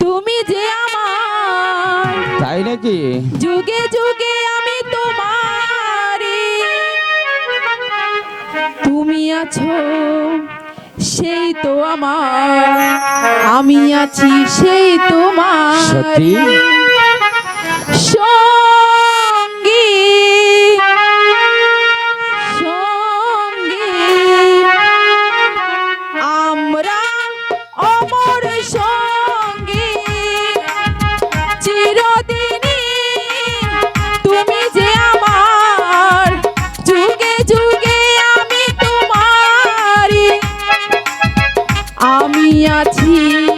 তুমি যে আমার তাই নাকি? যুগে যুগে আমি তোমারি তুমি আছো সেই তো আমার। আমি আছি সেই তোমার সত্যি? আমি আছি।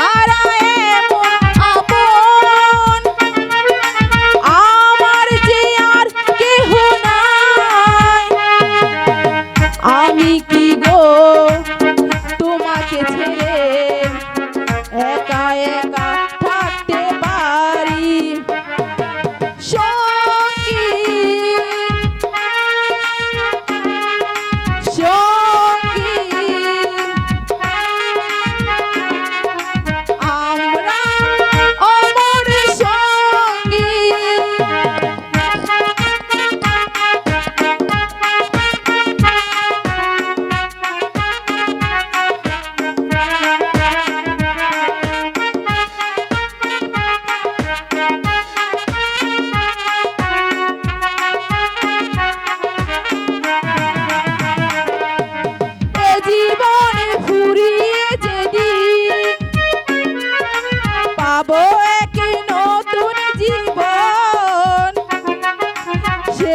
তুমি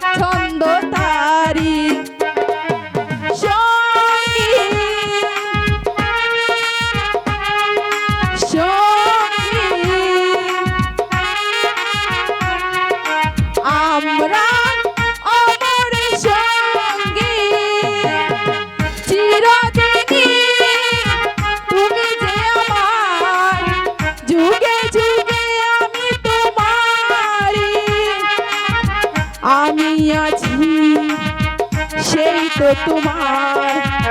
ছন্দ তারি। আমি আছি সেই তো তোমার